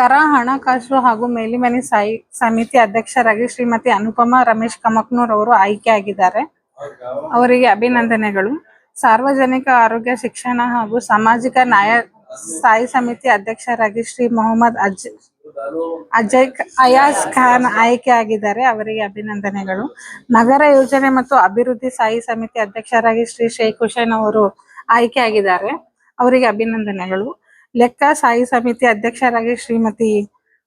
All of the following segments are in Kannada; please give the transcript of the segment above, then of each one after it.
ಕರ ಹಣಕಾಸು ಹಾಗೂ ಮೇಲಿಮನೆ ಸಾಯಿ, ಸಮಿತಿ ಅಧ್ಯಕ್ಷರಾಗಿ ಶ್ರೀಮತಿ ಅನುಪಮಾ ರಮೇಶ್ ಕಮಕ್ನೂರ್ ಅವರು ಆಯ್ಕೆಯಾಗಿದ್ದಾರೆ ಅವರಿಗೆ ಅಭಿನಂದನೆಗಳು. ಸಾರ್ವಜನಿಕ ಆರೋಗ್ಯ, ಶಿಕ್ಷಣ ಹಾಗೂ ಸಾಮಾಜಿಕ ನ್ಯಾಯ ಸ್ಥಾಯಿ ಸಮಿತಿ ಅಧ್ಯಕ್ಷರಾಗಿ ಶ್ರೀ ಮೊಹಮ್ಮದ್ ಅಜ್, ಅಜಯ್ ಅಯಾಜ್ ಖಾನ್ ಆಯ್ಕೆಯಾಗಿದ್ದಾರೆ ಅವರಿಗೆ ಅಭಿನಂದನೆಗಳು. ನಗರ ಯೋಜನೆ ಮತ್ತು ಅಭಿವೃದ್ಧಿ ಸ್ಥಾಯಿ ಸಮಿತಿ ಅಧ್ಯಕ್ಷರಾಗಿ ಶ್ರೀ ಶೇಖ್ ಹುಸೇನ್ ಅವರು ಆಯ್ಕೆಯಾಗಿದ್ದಾರೆ ಅವರಿಗೆ ಅಭಿನಂದನೆಗಳು. ಲೆಕ್ಕ ಸ್ಥಾಯಿ ಸಮಿತಿ ಅಧ್ಯಕ್ಷರಾಗಿ ಶ್ರೀಮತಿ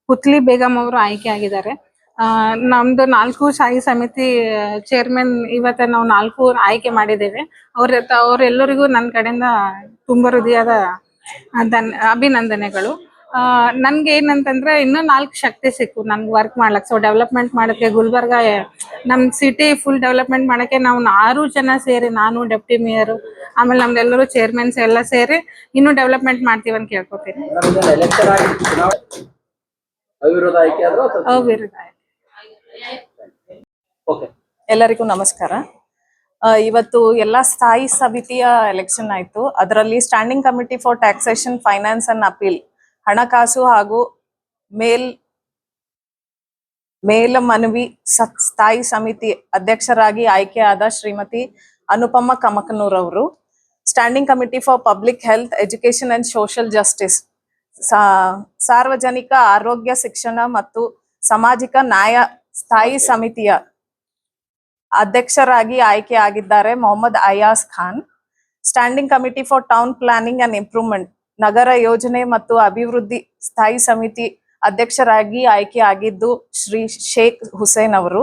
ಪುತ್ಲಿ ಬೇಗಂ ಅವರು ಆಯ್ಕೆಯಾಗಿದ್ದಾರೆ ಆ, ನಮ್ದು ನಾಲ್ಕು ಸಾಯಿ ಸಮಿತಿ ಚೇರ್ಮನ್ ಇವತ್ತ ನಾವು ನಾಲ್ಕು ಆಯ್ಕೆ ಮಾಡಿದ್ದೇವೆ. ಅವ್ರ, ಅವರೆಲ್ಲರಿಗೂ ನನ್ನ ಕಡೆಯಿಂದ ತುಂಬ ಹೃದಯದ ಅಭಿನಂದನೆಗಳು. ನನ್ಗೆ ಏನಂತಂದ್ರೆ ಇನ್ನೂ ನಾಲ್ಕು ಶಕ್ತಿ ಸಿಕ್ಕು ನನ್ಗೆ ವರ್ಕ್ ಮಾಡ್ಲಕ್. ಸೊ ಡೆವಲಪ್ಮೆಂಟ್ ಮಾಡಕ್ಕೆ ಗುಲ್ಬರ್ಗ ನಮ್ ಸಿಟಿ ಫುಲ್ ಡೆವಲಪ್ಮೆಂಟ್ ಮಾಡಕ್ಕೆ ನಾವು ಆರು ಜನ ಸೇರಿ ನಾನು ಡೆಪ್ಟಿ ಮೇಯರ್ ಆಮೇಲೆ ನಮ್ದೆಲ್ಲರೂ ಚೇರ್ಮನ್ಸ್ ಎಲ್ಲ ಸೇರಿ ಇನ್ನೂ ಡೆವಲಪ್ಮೆಂಟ್ ಮಾಡ್ತೀವಿ ಅಂತ ಕೇಳ್ಕೊತೀನಿ. ಎಲ್ಲರಿಗೂ ನಮಸ್ಕಾರ. ಇವತ್ತು ಎಲ್ಲ ಸ್ಥಾಯಿ ಸಮಿತಿಯ ಎಲೆಕ್ಷನ್ ಆಯಿತು. ಅದರಲ್ಲಿ standing committee for taxation finance and appeal ಹಣಕಾಸು ಹಾಗೂ ಮೇಲ್ ಮೇಲ ಮನವಿ ಸ್ಥಾಯಿ ಸಮಿತಿ ಅಧ್ಯಕ್ಷರಾಗಿ ಆಯ್ಕೆಯಾದ ಶ್ರೀಮತಿ ಅನುಪಮ ಕಮಕನೂರ್ ಅವರು standing committee for public health education and social justice ಸಾರ್ವಜನಿಕ ಆರೋಗ್ಯ ಶಿಕ್ಷಣ ಮತ್ತು ಸಾಮಾಜಿಕ ನ್ಯಾಯ ಸ್ಥಾಯಿ ಸಮಿತಿಯ ಅಧ್ಯಕ್ಷರಾಗಿ ಆಯ್ಕೆ ಆಗಿದ್ದಾರೆ Mohammed Ayaz Khan. Standing committee for town planning and improvement ನಗರ ಯೋಜನೆ ಮತ್ತು ಅಭಿವೃದ್ಧಿ ಸ್ಥಾಯಿ ಸಮಿತಿ ಅಧ್ಯಕ್ಷರಾಗಿ ಆಯ್ಕೆ ಆಗಿದ್ದು ಶ್ರೀ ಶೇಖ್ ಹುಸೇನ್ ಅವರು.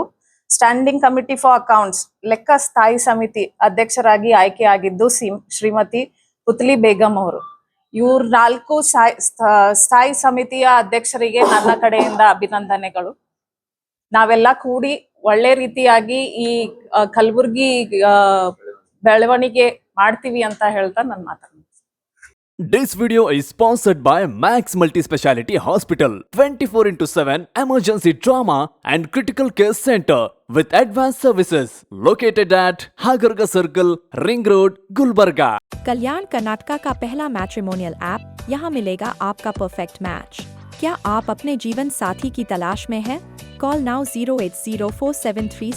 ಸ್ಟ್ಯಾಂಡಿಂಗ್ ಕಮಿಟಿ ಫಾರ್ ಅಕೌಂಟ್ಸ್ ಲೆಕ್ಕ ಸ್ಥಾಯಿ ಸಮಿತಿ ಅಧ್ಯಕ್ಷರಾಗಿ ಆಯ್ಕೆ ಆಗಿದ್ದು ಶ್ರೀಮತಿ ಪುತ್ಲಿ ಬೇಗಂ ಅವರು. ಇವ್ರ ನಾಲ್ಕು ಸ್ಥಾಯಿ ಸ್ಥ- ಸ್ಥಾಯಿ ಸಮಿತಿಯ ಅಧ್ಯಕ್ಷರಿಗೆ ನನ್ನ ಕಡೆಯಿಂದ ಅಭಿನಂದನೆಗಳು. ನಾವೆಲ್ಲ ಕೂಡಿ ಒಳ್ಳೆ ರೀತಿಯಾಗಿ ಈ ಕಲಬುರ್ಗಿ ಬೆಳವಣಿಗೆ ಮಾಡ್ತೀವಿ ಅಂತ ಹೇಳ್ತಾ ನನ್ನ ಮಾತನ್ನು. This video is sponsored by Max Multi Speciality Hospital 24 into 7 emergency trauma and critical care center with advanced services located at Hagarga Circle, Ring Road, Gulbarga. कल्याण कर्नाटका का पहला मैट्रिमोनियल ऐप यहाँ मिलेगा आपका परफेक्ट मैच क्या आप अपने जीवन साथी की तलाश में हैं? Call now zero eight zero four seven three